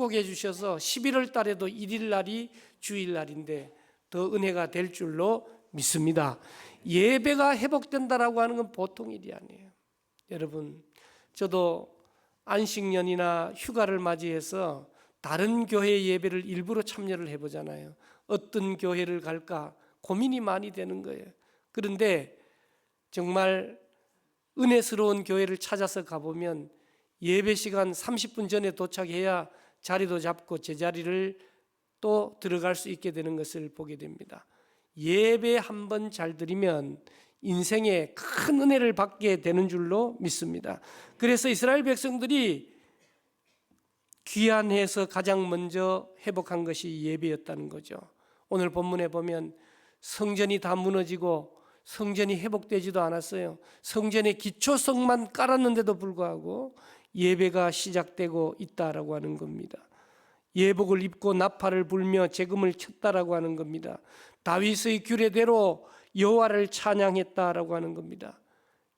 축복해 주셔서 11월 달에도 1일 날이 주일 날인데 더 은혜가 될 줄로 믿습니다. 예배가 회복된다라고 하는 건 보통 일이 아니에요. 여러분, 저도 안식년이나 휴가를 맞이해서 다른 교회 예배를 일부러 참여를 해보잖아요. 어떤 교회를 갈까 고민이 많이 되는 거예요. 그런데 정말 은혜스러운 교회를 찾아서 가보면 예배 시간 30분 전에 도착해야 자리도 잡고 제자리를 또 들어갈 수 있게 되는 것을 보게 됩니다. 예배 한 번 잘 드리면 인생에 큰 은혜를 받게 되는 줄로 믿습니다. 그래서 이스라엘 백성들이 귀한해서 가장 먼저 회복한 것이 예배였다는 거죠. 오늘 본문에 보면 성전이 다 무너지고 성전이 회복되지도 않았어요. 성전의 기초성만 깔았는데도 불구하고 예배가 시작되고 있다라고 하는 겁니다. 예복을 입고 나팔을 불며 재금을 쳤다라고 하는 겁니다. 다윗의 규례대로 여호와를 찬양했다라고 하는 겁니다.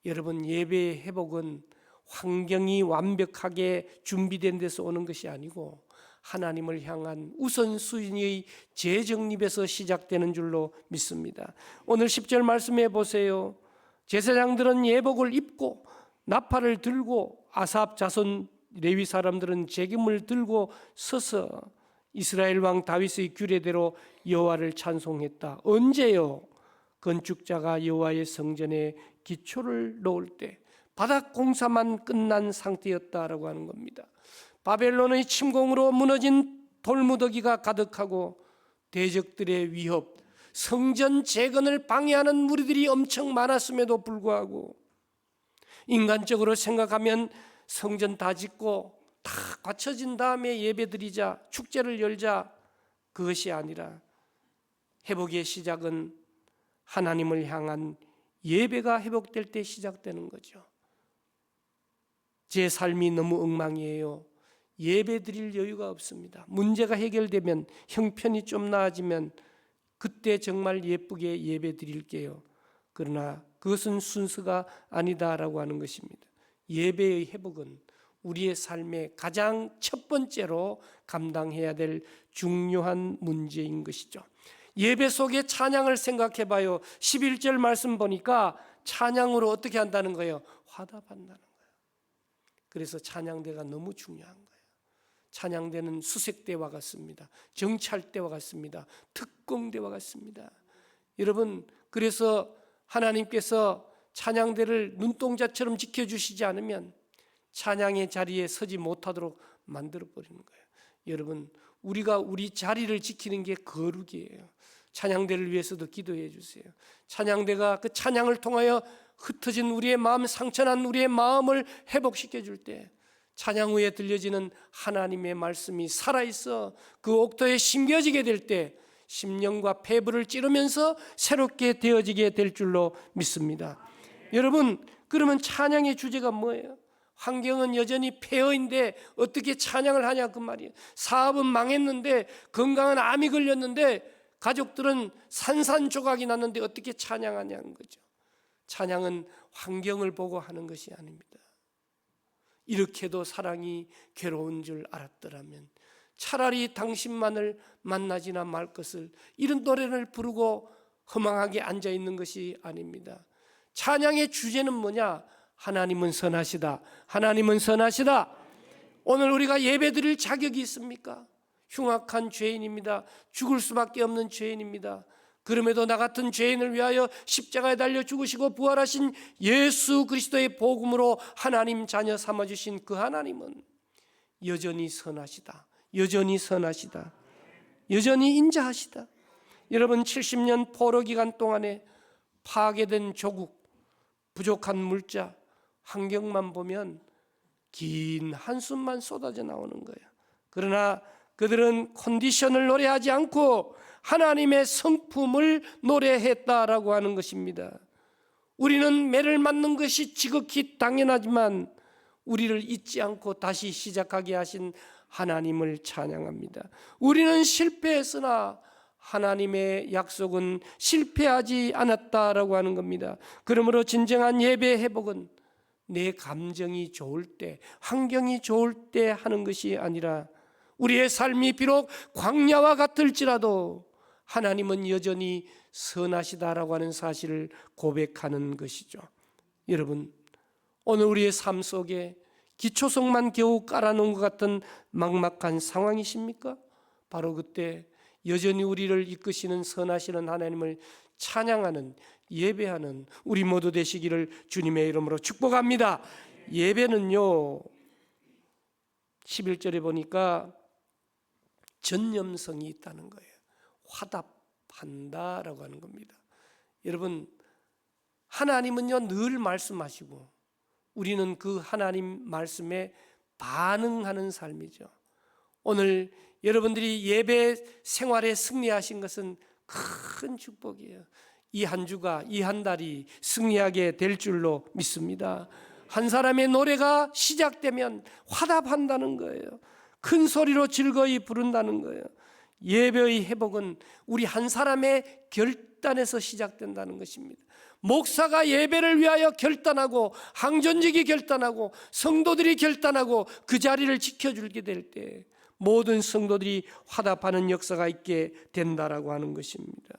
여러분 예배의 회복은 환경이 완벽하게 준비된 데서 오는 것이 아니고 하나님을 향한 우선순위의 재정립에서 시작되는 줄로 믿습니다. 오늘 10절 말씀해 보세요. 제사장들은 예복을 입고 나팔을 들고 아삽 자손 레위 사람들은 재금을 들고 서서 이스라엘 왕 다윗의 규례대로 여호와를 찬송했다. 언제요? 건축자가 여호와의 성전에 기초를 놓을 때 바닥 공사만 끝난 상태였다라고 하는 겁니다. 바벨론의 침공으로 무너진 돌무더기가 가득하고 대적들의 위협, 성전 재건을 방해하는 무리들이 엄청 많았음에도 불구하고 인간적으로 생각하면 성전 다 짓고 다 갖춰진 다음에 예배 드리자, 축제를 열자 그것이 아니라 회복의 시작은 하나님을 향한 예배가 회복될 때 시작되는 거죠. 제 삶이 너무 엉망이에요. 예배 드릴 여유가 없습니다. 문제가 해결되면 형편이 좀 나아지면 그때 정말 예쁘게 예배 드릴게요. 그러나 그것은 순서가 아니다라고 하는 것입니다. 예배의 회복은 우리의 삶의 가장 첫 번째로 감당해야 될 중요한 문제인 것이죠. 예배 속의 찬양을 생각해 봐요. 11절 말씀 보니까 찬양으로 어떻게 한다는 거예요? 화답한다는 거예요. 그래서 찬양대가 너무 중요한 거예요. 찬양대는 수색대와 같습니다. 정찰대와 같습니다. 특공대와 같습니다. 여러분, 그래서 하나님께서 찬양대를 눈동자처럼 지켜주시지 않으면 찬양의 자리에 서지 못하도록 만들어 버리는 거예요. 여러분, 우리가 우리 자리를 지키는 게 거룩이에요. 찬양대를 위해서도 기도해 주세요. 찬양대가 그 찬양을 통하여 흩어진 우리의 마음, 상처난 우리의 마음을 회복시켜 줄 때, 찬양 후에 들려지는 하나님의 말씀이 살아있어 그 옥토에 심겨지게 될 때, 심령과 폐부를 찌르면서 새롭게 되어지게 될 줄로 믿습니다. 여러분, 그러면 찬양의 주제가 뭐예요? 환경은 여전히 폐허인데 어떻게 찬양을 하냐 그 말이에요. 사업은 망했는데 건강한 암이 걸렸는데 가족들은 산산조각이 났는데 어떻게 찬양하냐는 거죠. 찬양은 환경을 보고 하는 것이 아닙니다. 이렇게도 사랑이 괴로운 줄 알았더라면 차라리 당신만을 만나지나 말 것을 이런 노래를 부르고 허망하게 앉아 있는 것이 아닙니다. 찬양의 주제는 뭐냐? 하나님은 선하시다. 하나님은 선하시다. 오늘 우리가 예배드릴 자격이 있습니까? 흉악한 죄인입니다. 죽을 수밖에 없는 죄인입니다. 그럼에도 나 같은 죄인을 위하여 십자가에 달려 죽으시고 부활하신 예수 그리스도의 복음으로 하나님 자녀 삼아 주신 그 하나님은 여전히 선하시다. 여전히 선하시다. 여전히 인자하시다. 여러분 70년 포로 기간 동안에 파괴된 조국, 부족한 물자, 환경만 보면 긴 한숨만 쏟아져 나오는 거예요. 그러나 그들은 컨디션을 노래하지 않고 하나님의 성품을 노래했다라고 하는 것입니다. 우리는 매를 맞는 것이 지극히 당연하지만 우리를 잊지 않고 다시 시작하게 하신 하나님을 찬양합니다. 우리는 실패했으나 하나님의 약속은 실패하지 않았다라고 하는 겁니다. 그러므로 진정한 예배 회복은 내 감정이 좋을 때, 환경이 좋을 때 하는 것이 아니라 우리의 삶이 비록 광야와 같을지라도 하나님은 여전히 선하시다라고 하는 사실을 고백하는 것이죠. 여러분, 오늘 우리의 삶 속에 기초성만 겨우 깔아놓은 것 같은 막막한 상황이십니까? 바로 그때 여전히 우리를 이끄시는 선하시는 하나님을 찬양하는 예배하는 우리 모두 되시기를 주님의 이름으로 축복합니다. 예배는요. 11절에 보니까 전념성이 있다는 거예요. 화답한다라고 하는 겁니다. 여러분 하나님은요 늘 말씀하시고 우리는 그 하나님 말씀에 반응하는 삶이죠. 오늘 여러분들이 예배 생활에 승리하신 것은 큰 축복이에요. 이 한 주가 이 한 달이 승리하게 될 줄로 믿습니다. 한 사람의 노래가 시작되면 화답한다는 거예요. 큰 소리로 즐거이 부른다는 거예요. 예배의 회복은 우리 한 사람의 결단에서 시작된다는 것입니다. 목사가 예배를 위하여 결단하고 항전직이 결단하고 성도들이 결단하고 그 자리를 지켜주게 될 때 모든 성도들이 화답하는 역사가 있게 된다라고 하는 것입니다.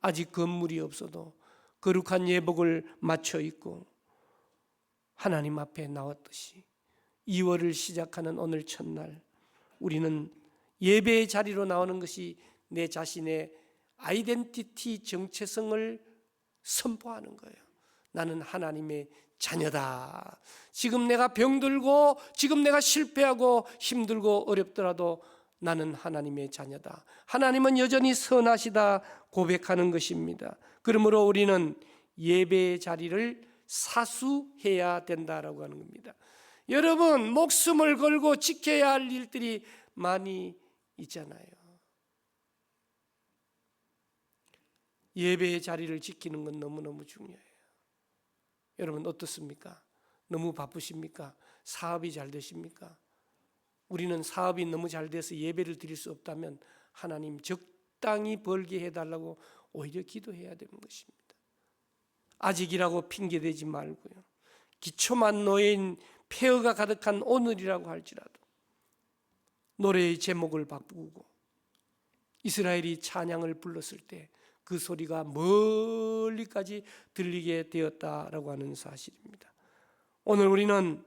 아직 건물이 없어도 거룩한 예복을 맞춰 입고 하나님 앞에 나왔듯이 2월을 시작하는 오늘 첫날 우리는 예배의 자리로 나오는 것이 내 자신의 아이덴티티 정체성을 선포하는 거예요. 나는 하나님의 자녀다. 지금 내가 병들고 지금 내가 실패하고 힘들고 어렵더라도 나는 하나님의 자녀다. 하나님은 여전히 선하시다 고백하는 것입니다. 그러므로 우리는 예배의 자리를 사수해야 된다라고 하는 겁니다. 여러분 목숨을 걸고 지켜야 할 일들이 많이 있잖아요. 예배의 자리를 지키는 건 너무너무 중요해요. 여러분 어떻습니까? 너무 바쁘십니까? 사업이 잘 되십니까? 우리는 사업이 너무 잘 돼서 예배를 드릴 수 없다면 하나님 적당히 벌게 해달라고 오히려 기도해야 되는 것입니다. 아직이라고 핑계대지 말고요. 기초만 놓인 폐허가 가득한 오늘이라고 할지라도 노래의 제목을 바꾸고 이스라엘이 찬양을 불렀을 때 그 소리가 멀리까지 들리게 되었다라고 하는 사실입니다. 오늘 우리는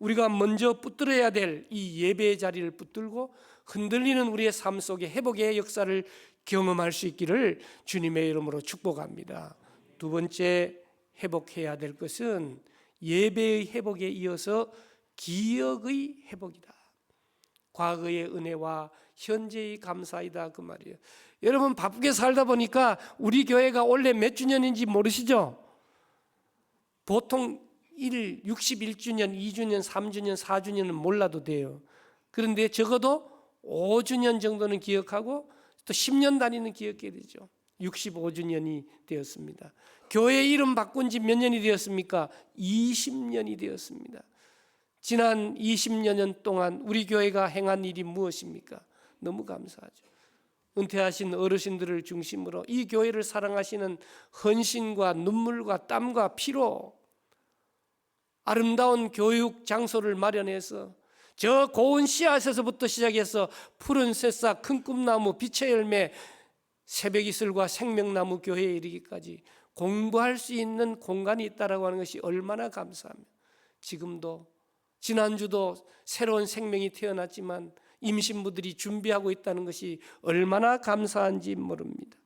우리가 먼저 붙들어야 될 이 예배의 자리를 붙들고 흔들리는 우리의 삶 속에 회복의 역사를 경험할 수 있기를 주님의 이름으로 축복합니다. 두 번째 회복해야 될 것은 예배의 회복에 이어서 기억의 회복이다. 과거의 은혜와 현재의 감사이다 그 말이에요. 여러분 바쁘게 살다 보니까 우리 교회가 원래 몇 주년인지 모르시죠? 보통 1, 61주년, 2주년, 3주년, 4주년은 몰라도 돼요. 그런데 적어도 5주년 정도는 기억하고 또 10년 단위는 기억해야 되죠. 65주년이 되었습니다. 교회 이름 바꾼 지 몇 년이 되었습니까? 20년이 되었습니다. 지난 20년 동안 우리 교회가 행한 일이 무엇입니까? 너무 감사하죠. 은퇴하신 어르신들을 중심으로 이 교회를 사랑하시는 헌신과 눈물과 땀과 피로 아름다운 교육 장소를 마련해서 저 고운 씨앗에서부터 시작해서 푸른 새싹, 큰 꿈나무, 빛의 열매, 새벽 이슬과 생명나무 교회에 이르기까지 공부할 수 있는 공간이 있다라고 하는 것이 얼마나 감사하며 지금도 지난주도 새로운 생명이 태어났지만 임신부들이 준비하고 있다는 것이 얼마나 감사한지 모릅니다.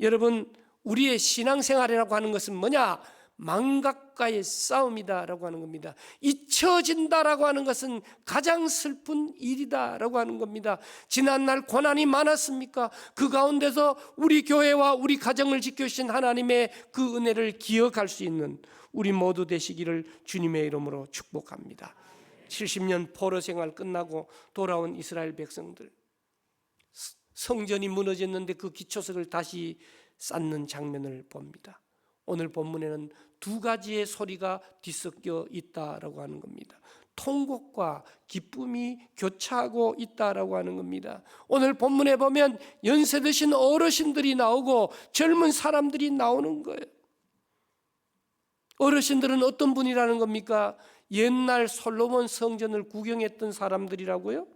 여러분 우리의 신앙생활이라고 하는 것은 뭐냐? 망각과의 싸움이다라고 하는 겁니다. 잊혀진다라고 하는 것은 가장 슬픈 일이다라고 하는 겁니다. 지난날 고난이 많았습니까? 그 가운데서 우리 교회와 우리 가정을 지켜주신 하나님의 그 은혜를 기억할 수 있는 우리 모두 되시기를 주님의 이름으로 축복합니다. 70년 포로 생활 끝나고 돌아온 이스라엘 백성들 성전이 무너졌는데 그 기초석을 다시 쌓는 장면을 봅니다. 오늘 본문에는 두 가지의 소리가 뒤섞여 있다라고 하는 겁니다. 통곡과 기쁨이 교차하고 있다라고 하는 겁니다. 오늘 본문에 보면 연세 드신 어르신들이 나오고 젊은 사람들이 나오는 거예요. 어르신들은 어떤 분이라는 겁니까? 옛날 솔로몬 성전을 구경했던 사람들이라고요?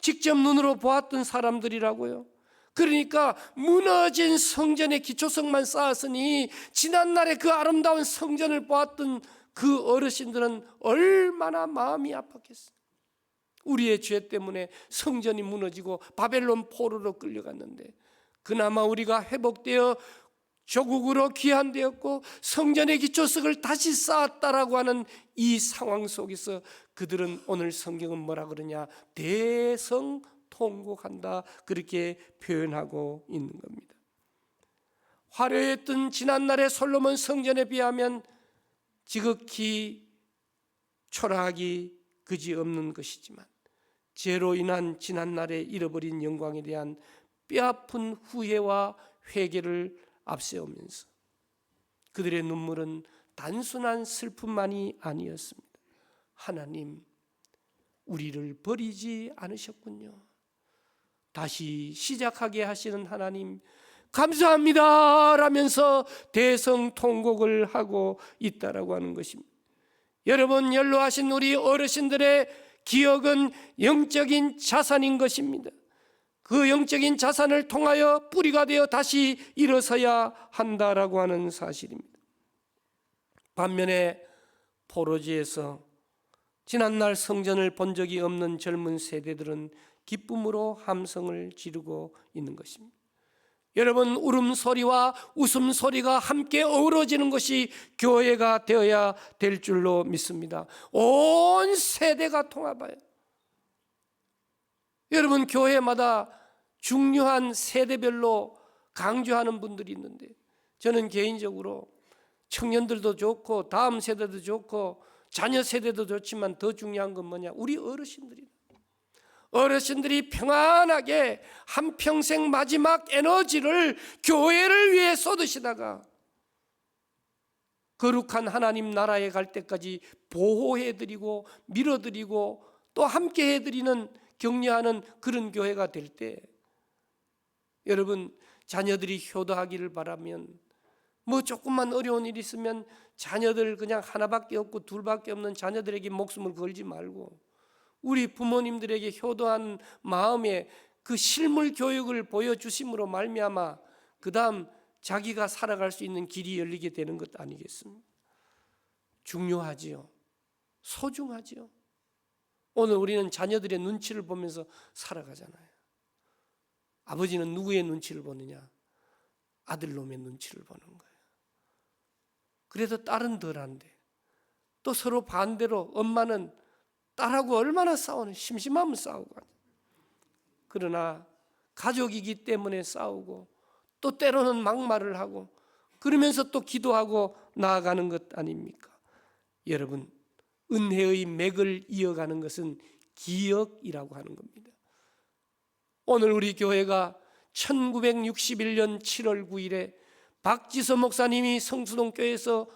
직접 눈으로 보았던 사람들이라고요. 그러니까 무너진 성전의 기초성만 쌓았으니 지난날에 그 아름다운 성전을 보았던 그 어르신들은 얼마나 마음이 아팠겠어요. 우리의 죄 때문에 성전이 무너지고 바벨론 포로로 끌려갔는데 그나마 우리가 회복되어 조국으로 귀환되었고 성전의 기초석을 다시 쌓았다라고 하는 이 상황 속에서 그들은 오늘 성경은 뭐라 그러냐 대성 통곡한다 그렇게 표현하고 있는 겁니다. 화려했던 지난날의 솔로몬 성전에 비하면 지극히 초라하기 그지없는 것이지만 죄로 인한 지난날에 잃어버린 영광에 대한 뼈아픈 후회와 회개를 앞세우면서 그들의 눈물은 단순한 슬픔만이 아니었습니다. 하나님, 우리를 버리지 않으셨군요. 다시 시작하게 하시는 하나님, 감사합니다! 라면서 대성통곡을 하고 있다라고 하는 것입니다. 여러분, 연로하신 우리 어르신들의 기억은 영적인 자산인 것입니다. 그 영적인 자산을 통하여 뿌리가 되어 다시 일어서야 한다라고 하는 사실입니다. 반면에 포로지에서 지난날 성전을 본 적이 없는 젊은 세대들은 기쁨으로 함성을 지르고 있는 것입니다. 여러분 울음소리와 웃음소리가 함께 어우러지는 것이 교회가 되어야 될 줄로 믿습니다. 온 세대가 통합하여 여러분 교회마다 중요한 세대별로 강조하는 분들이 있는데 저는 개인적으로 청년들도 좋고 다음 세대도 좋고 자녀 세대도 좋지만 더 중요한 건 뭐냐? 우리 어르신들이 어르신들이 평안하게 한 평생 마지막 에너지를 교회를 위해 쏟으시다가 거룩한 하나님 나라에 갈 때까지 보호해드리고 밀어드리고 또 함께 해드리는 격려하는 그런 교회가 될 때 여러분 자녀들이 효도하기를 바라면 뭐 조금만 어려운 일 있으면 자녀들 그냥 하나밖에 없고 둘밖에 없는 자녀들에게 목숨을 걸지 말고 우리 부모님들에게 효도한 마음에 그 실물 교육을 보여주심으로 말미암아 그다음 자기가 살아갈 수 있는 길이 열리게 되는 것 아니겠습니까? 중요하지요. 소중하지요. 오늘 우리는 자녀들의 눈치를 보면서 살아가잖아요. 아버지는 누구의 눈치를 보느냐? 아들놈의 눈치를 보는 거예요. 그래도 딸은 덜한데 또 서로 반대로 엄마는 딸하고 얼마나 싸우는 심심하면 싸우고 그러나 가족이기 때문에 싸우고 또 때로는 막말을 하고 그러면서 또 기도하고 나아가는 것 아닙니까? 여러분 은혜의 맥을 이어가는 것은 기억이라고 하는 겁니다. 오늘 우리 교회가 1961년 7월 9일에 박지서 목사님이 성수동 교회에서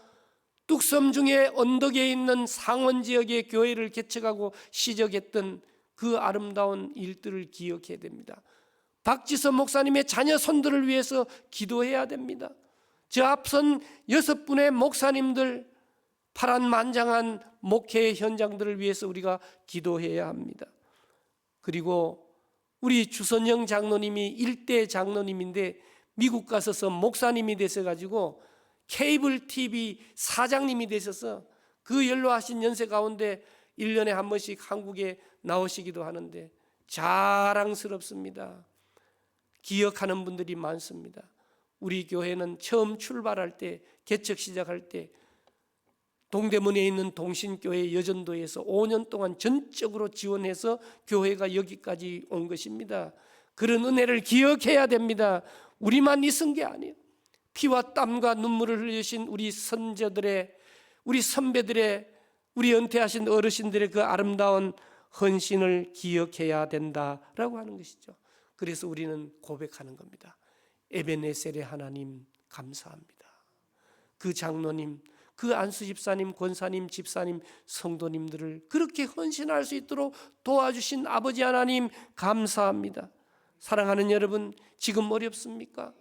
뚝섬 중에 언덕에 있는 상원 지역의 교회를 개척하고 시작했던 그 아름다운 일들을 기억해야 됩니다. 박지서 목사님의 자녀 손들을 위해서 기도해야 됩니다. 저 앞선 여섯 분의 목사님들 파란만장한 목회 현장들을 위해서 우리가 기도해야 합니다. 그리고 우리 주선영 장로님이 일대 장로님인데 미국 가서서 목사님이 되셔 가지고 케이블 TV 사장님이 되셔서 그 연로하신 연세 가운데 1년에 한 번씩 한국에 나오시기도 하는데 자랑스럽습니다. 기억하는 분들이 많습니다. 우리 교회는 처음 출발할 때 개척 시작할 때 동대문에 있는 동신교회 여전도에서 5년 동안 전적으로 지원해서 교회가 여기까지 온 것입니다. 그런 은혜를 기억해야 됩니다. 우리만 있은 게 아니에요. 피와 땀과 눈물을 흘리신 우리 선조들의 우리 선배들의 우리 은퇴하신 어르신들의 그 아름다운 헌신을 기억해야 된다라고 하는 것이죠. 그래서 우리는 고백하는 겁니다. 에베네셀의 하나님 감사합니다. 그 장로님, 그 안수 집사님, 권사님, 집사님, 성도님들을 그렇게 헌신할 수 있도록 도와주신 아버지 하나님 감사합니다. 사랑하는 여러분, 지금 어렵습니까?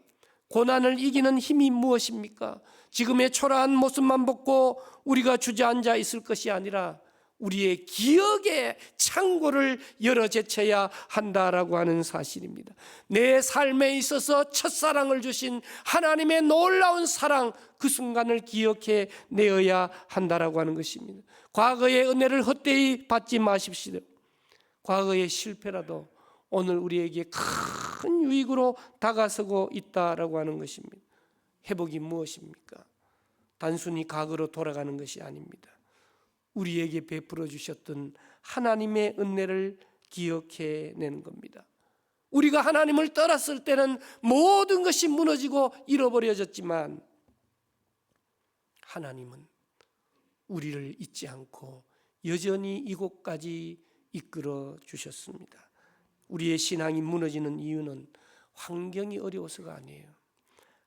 고난을 이기는 힘이 무엇입니까? 지금의 초라한 모습만 보고 우리가 주저앉아 있을 것이 아니라 우리의 기억의 창고를 열어 제쳐야 한다라고 하는 사실입니다. 내 삶에 있어서 첫사랑을 주신 하나님의 놀라운 사랑 그 순간을 기억해 내어야 한다라고 하는 것입니다. 과거의 은혜를 헛되이 받지 마십시오. 과거의 실패라도 오늘 우리에게 큰 유익으로 다가서고 있다라고 하는 것입니다. 회복이 무엇입니까? 단순히 과거로 돌아가는 것이 아닙니다. 우리에게 베풀어 주셨던 하나님의 은혜를 기억해 내는 겁니다. 우리가 하나님을 떠났을 때는 모든 것이 무너지고 잃어버려졌지만 하나님은 우리를 잊지 않고 여전히 이곳까지 이끌어 주셨습니다. 우리의 신앙이 무너지는 이유는 환경이 어려워서가 아니에요.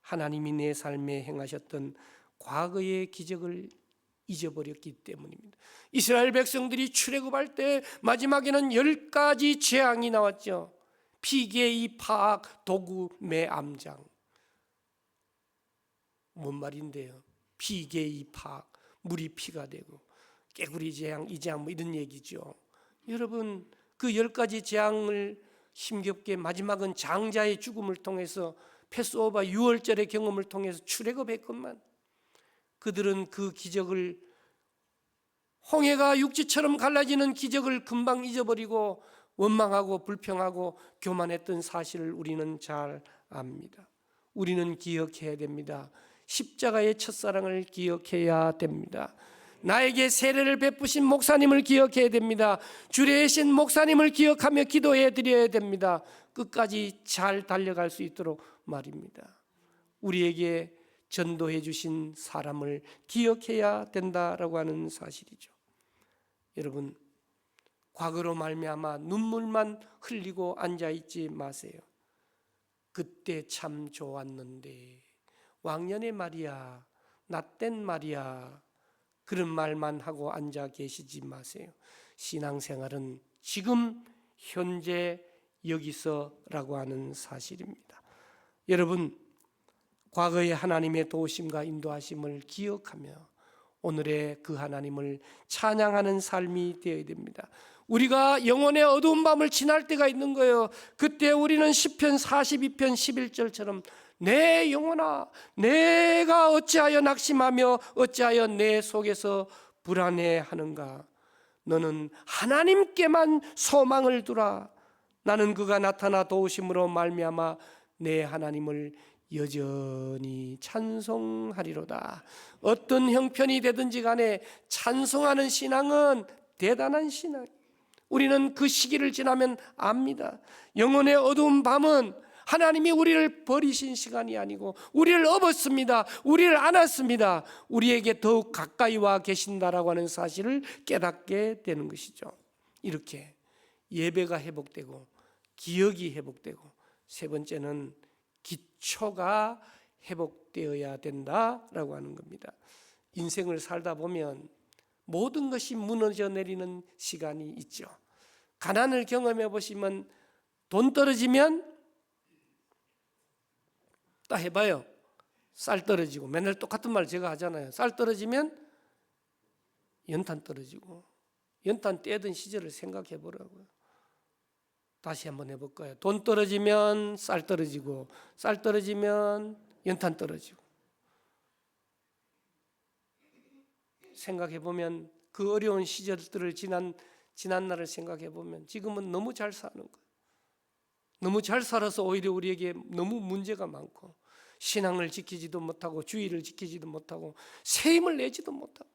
하나님이 내 삶에 행하셨던 과거의 기적을 잊어버렸기 때문입니다. 이스라엘 백성들이 출애굽할 때 마지막에는 열 가지 재앙이 나왔죠. 피계이 파악 도구 매암장. 뭔 말인데요? 피계이 파악 물이 피가 되고 깨구리 재앙 이 재앙 뭐 이런 얘기죠. 여러분 그 열 가지 재앙을 힘겹게 마지막은 장자의 죽음을 통해서 패스오버 6월절의 경험을 통해서 출애굽했건만 그들은 그 기적을 홍해가 육지처럼 갈라지는 기적을 금방 잊어버리고 원망하고 불평하고 교만했던 사실을 우리는 잘 압니다. 우리는 기억해야 됩니다. 십자가의 첫사랑을 기억해야 됩니다. 나에게 세례를 베푸신 목사님을 기억해야 됩니다. 주례신 목사님을 기억하며 기도해 드려야 됩니다. 끝까지 잘 달려갈 수 있도록 말입니다. 우리에게 전도해 주신 사람을 기억해야 된다라고 하는 사실이죠. 여러분 과거로 말미암아 눈물만 흘리고 앉아 있지 마세요. 그때 참 좋았는데 왕년의 말이야 나땐 말이야 그런 말만 하고 앉아 계시지 마세요. 신앙생활은 지금 현재 여기서라고 하는 사실입니다. 여러분 과거의 하나님의 도우심과 인도하심을 기억하며 오늘의 그 하나님을 찬양하는 삶이 되어야 됩니다. 우리가 영혼의 어두운 밤을 지날 때가 있는 거예요. 그때 우리는 시편 42편 11절처럼 내 영혼아 내가 어찌하여 낙심하며 어찌하여 내 속에서 불안해하는가 너는 하나님께만 소망을 두라 나는 그가 나타나 도우심으로 말미암아 내 하나님을 여전히 찬송하리로다. 어떤 형편이 되든지 간에 찬송하는 신앙은 대단한 신앙. 우리는 그 시기를 지나면 압니다. 영혼의 어두운 밤은 하나님이 우리를 버리신 시간이 아니고 우리를 업었습니다. 우리를 안았습니다. 우리에게 더욱 가까이 와 계신다라고 하는 사실을 깨닫게 되는 것이죠. 이렇게 예배가 회복되고 기억이 회복되고 세 번째는 기초가 회복되어야 된다라고 하는 겁니다. 인생을 살다 보면 모든 것이 무너져 내리는 시간이 있죠. 가난을 경험해 보시면 돈 떨어지면 딱 해봐요. 쌀 떨어지고 맨날 똑같은 말 제가 하잖아요. 쌀 떨어지면 연탄 떨어지고 연탄 떼던 시절을 생각해 보라고요. 다시 한번 해볼까요? 돈 떨어지면 쌀 떨어지고 쌀 떨어지면 연탄 떨어지고 생각해 보면 그 어려운 시절들을 지난 지난 날을 생각해 보면 지금은 너무 잘 사는 거예요. 너무 잘 살아서 오히려 우리에게 너무 문제가 많고 신앙을 지키지도 못하고 주의를 지키지도 못하고 새 힘을 내지도 못하고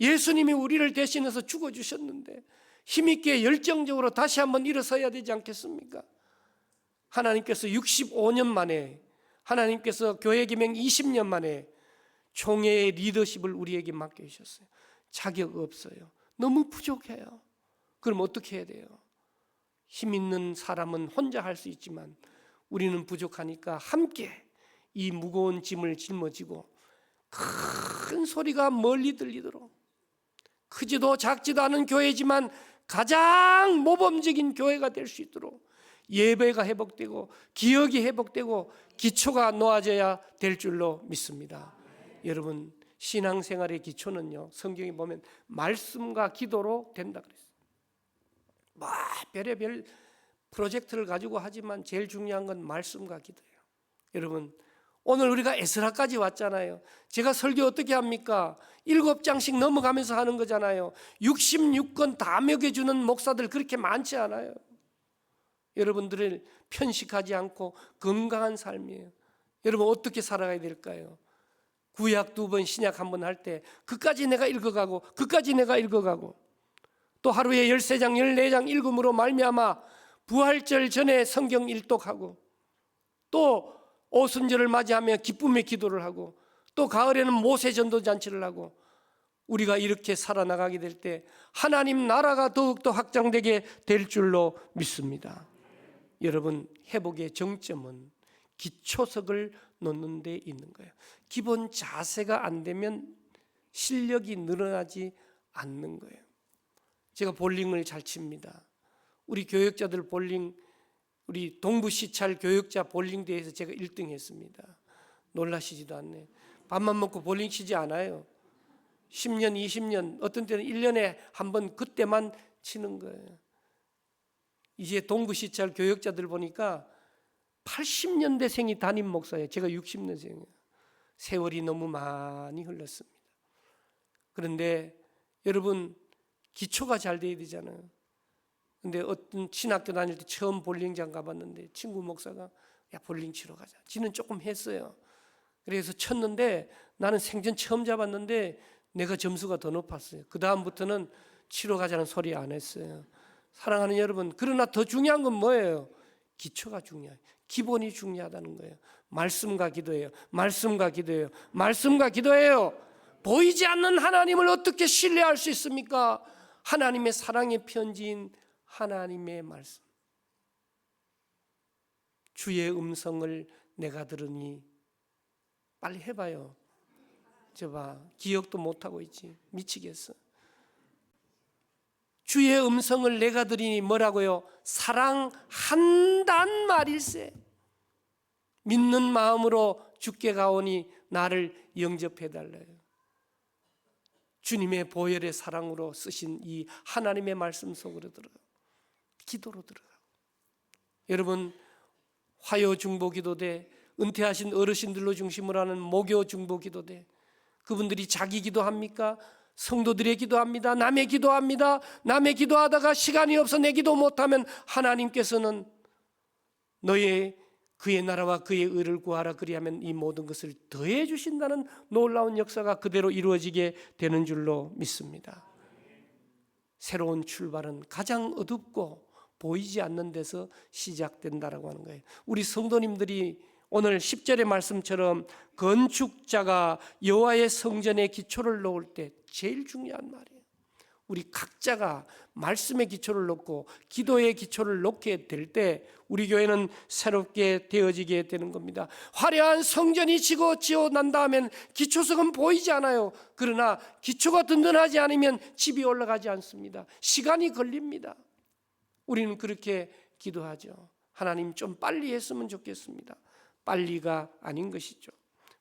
예수님이 우리를 대신해서 죽어 주셨는데 힘있게 열정적으로 다시 한번 일어서야 되지 않겠습니까? 하나님께서 65년 만에 하나님께서 교회 기명 20년 만에 총회의 리더십을 우리에게 맡겨주셨어요. 자격 없어요. 너무 부족해요. 그럼 어떻게 해야 돼요? 힘 있는 사람은 혼자 할 수 있지만 우리는 부족하니까 함께 이 무거운 짐을 짊어지고 큰 소리가 멀리 들리도록 크지도 작지도 않은 교회지만 가장 모범적인 교회가 될 수 있도록 예배가 회복되고 기억이 회복되고 기초가 놓아져야 될 줄로 믿습니다. 여러분 신앙생활의 기초는요. 성경에 보면 말씀과 기도로 된다 그랬어요. 뭐 별의별 프로젝트를 가지고 하지만 제일 중요한 건 말씀과 기도예요. 여러분 오늘 우리가 에스라까지 왔잖아요. 제가 설교 어떻게 합니까? 일곱 장씩 넘어가면서 하는 거잖아요. 66권 다 먹여주는 목사들 그렇게 많지 않아요. 여러분들을 편식하지 않고 건강한 삶이에요. 여러분 어떻게 살아가야 될까요? 구약 두 번, 신약 한 번 할 때 그까지 내가 읽어가고 그까지 내가 읽어가고 또 하루에 13장, 14장 읽음으로 말미암아 부활절 전에 성경 일독하고 또 오순절을 맞이하며 기쁨의 기도를 하고 또 가을에는 모세 전도 잔치를 하고 우리가 이렇게 살아나가게 될 때 하나님 나라가 더욱더 확장되게 될 줄로 믿습니다. 여러분 회복의 정점은 기초석을 놓는 데 있는 거예요. 기본 자세가 안 되면 실력이 늘어나지 않는 거예요. 제가 볼링을 잘 칩니다. 우리 교육자들 볼링 우리 동부 시찰 교육자 볼링 대회에서 제가 1등 했습니다. 놀라시지도 않네. 밥만 먹고 볼링 치지 않아요. 10년, 20년, 어떤 때는 1년에 한 번 그때만 치는 거예요. 이제 동부 시찰 교육자들 보니까 80년대생이 담임 목사예요. 제가 60년생이에요. 세월이 너무 많이 흘렀습니다. 그런데 여러분 기초가 잘 돼야 되잖아요. 근데 어떤 신학교 다닐 때 처음 볼링장 가봤는데 친구 목사가 야 볼링 치러 가자. 지는 조금 했어요. 그래서 쳤는데 나는 생전 처음 잡았는데 내가 점수가 더 높았어요. 그 다음부터는 치러 가자는 소리 안 했어요. 사랑하는 여러분, 그러나 더 중요한 건 뭐예요? 기초가 중요해요. 기본이 중요하다는 거예요. 말씀과 기도예요. 말씀과 기도예요. 말씀과 기도예요. 보이지 않는 하나님을 어떻게 신뢰할 수 있습니까? 하나님의 사랑의 편지인 하나님의 말씀. 주의 음성을 내가 들으니 빨리 해봐요. 저봐 기억도 못하고 있지 미치겠어. 주의 음성을 내가 들으니 뭐라고요? 사랑한단 말일세. 믿는 마음으로 죽게 가오니 나를 영접해 달래요. 주님의 보혈의 사랑으로 쓰신 이 하나님의 말씀 속으로 들어가. 기도로 들어가고. 여러분 화요 중보 기도대 은퇴하신 어르신들로 중심으로 하는 모교 중보 기도대 그분들이 자기 기도합니까? 성도들의 기도합니다. 남의 기도합니다. 남의 기도하다가 시간이 없어 내 기도 못하면 하나님께서는 너의 그의 나라와 그의 의를 구하라 그리하면 이 모든 것을 더해 주신다는 놀라운 역사가 그대로 이루어지게 되는 줄로 믿습니다. 새로운 출발은 가장 어둡고 보이지 않는 데서 시작된다라고 하는 거예요. 우리 성도님들이 오늘 10절의 말씀처럼 건축자가 여호와의 성전에 기초를 놓을 때 제일 중요한 말이에요. 우리 각자가 말씀의 기초를 놓고 기도의 기초를 놓게 될 때 우리 교회는 새롭게 되어지게 되는 겁니다. 화려한 성전이 지고 지어 난 다음엔 기초석은 보이지 않아요. 그러나 기초가 든든하지 않으면 집이 올라가지 않습니다. 시간이 걸립니다. 우리는 그렇게 기도하죠. 하나님 좀 빨리 했으면 좋겠습니다. 빨리가 아닌 것이죠.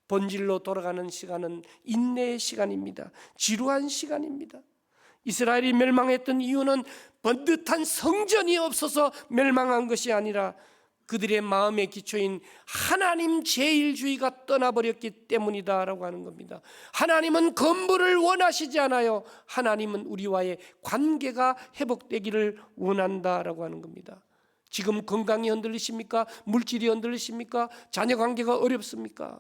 본질로 돌아가는 시간은 인내의 시간입니다. 지루한 시간입니다. 이스라엘이 멸망했던 이유는 번듯한 성전이 없어서 멸망한 것이 아니라 그들의 마음의 기초인 하나님 제일주의가 떠나버렸기 때문이다라고 하는 겁니다. 하나님은 건물을 원하시지 않아요. 하나님은 우리와의 관계가 회복되기를 원한다라고 하는 겁니다. 지금 건강이 흔들리십니까? 물질이 흔들리십니까? 자녀 관계가 어렵습니까?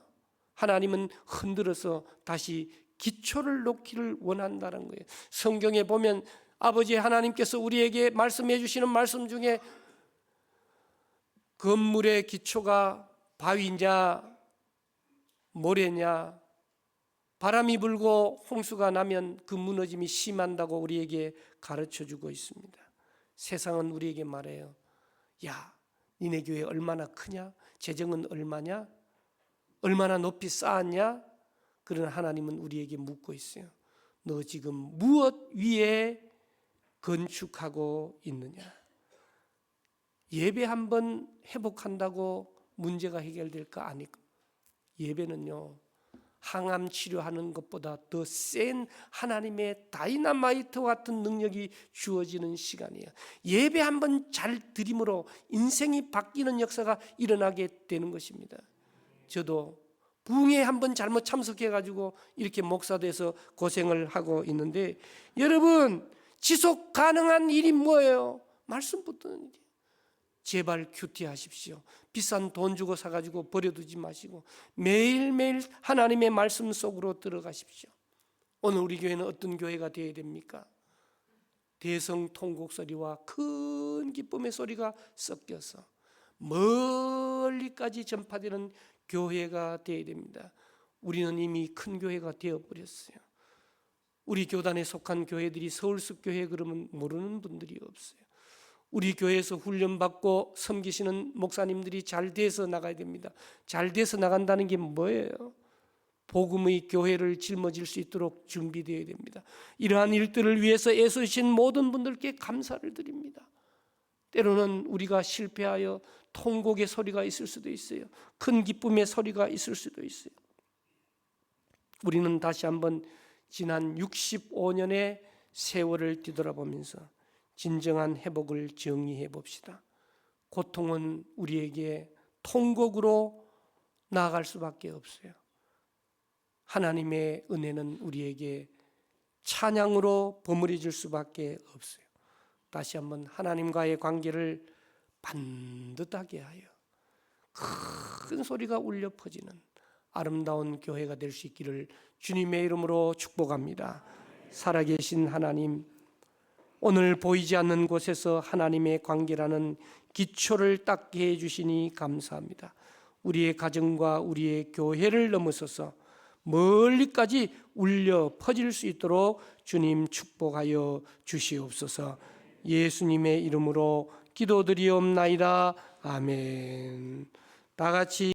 하나님은 흔들어서 다시 기초를 놓기를 원한다는 거예요. 성경에 보면 아버지 하나님께서 우리에게 말씀해 주시는 말씀 중에 건물의 기초가 바위냐 모래냐 바람이 불고 홍수가 나면 그 무너짐이 심한다고 우리에게 가르쳐 주고 있습니다. 세상은 우리에게 말해요. 야, 니네 교회 얼마나 크냐? 재정은 얼마냐? 얼마나 높이 쌓았냐? 그러나 하나님은 우리에게 묻고 있어요. 너 지금 무엇 위에 건축하고 있느냐? 예배 한 번 회복한다고 문제가 해결될까 아니까 예배는요 항암 치료하는 것보다 더 센 하나님의 다이나마이트 같은 능력이 주어지는 시간이에요. 예배 한 번 잘 드림으로 인생이 바뀌는 역사가 일어나게 되는 것입니다. 저도 부흥회 한 번 잘못 참석해 가지고 이렇게 목사 돼서 고생을 하고 있는데 여러분 지속 가능한 일이 뭐예요? 말씀 붙드는 일이에요. 제발 큐티하십시오. 비싼 돈 주고 사가지고 버려두지 마시고 매일매일 하나님의 말씀 속으로 들어가십시오. 오늘 우리 교회는 어떤 교회가 되어야 됩니까? 대성 통곡 소리와 큰 기쁨의 소리가 섞여서 멀리까지 전파되는 교회가 되어야 됩니다. 우리는 이미 큰 교회가 되어 버렸어요. 우리 교단에 속한 교회들이 서울숲 교회 그러면 모르는 분들이 없어요. 우리 교회에서 훈련받고 섬기시는 목사님들이 잘 돼서 나가야 됩니다. 잘 돼서 나간다는 게 뭐예요? 복음의 교회를 짊어질 수 있도록 준비되어야 됩니다. 이러한 일들을 위해서 애쓰신 모든 분들께 감사를 드립니다. 때로는 우리가 실패하여 통곡의 소리가 있을 수도 있어요. 큰 기쁨의 소리가 있을 수도 있어요. 우리는 다시 한번 지난 65년의 세월을 뒤돌아보면서 진정한 회복을 정의해 봅시다. 고통은 우리에게 통곡으로 나아갈 수밖에 없어요. 하나님의 은혜는 우리에게 찬양으로 버무려질 수밖에 없어요. 다시 한번 하나님과의 관계를 반듯하게 하여 큰 소리가 울려 퍼지는 아름다운 교회가 될 수 있기를 주님의 이름으로 축복합니다. 살아계신 하나님, 오늘 보이지 않는 곳에서 하나님의 관계라는 기초를 닦게 해주시니 감사합니다. 우리의 가정과 우리의 교회를 넘어서서 멀리까지 울려 퍼질 수 있도록 주님 축복하여 주시옵소서. 예수님의 이름으로 기도드리옵나이다. 아멘. 다 같이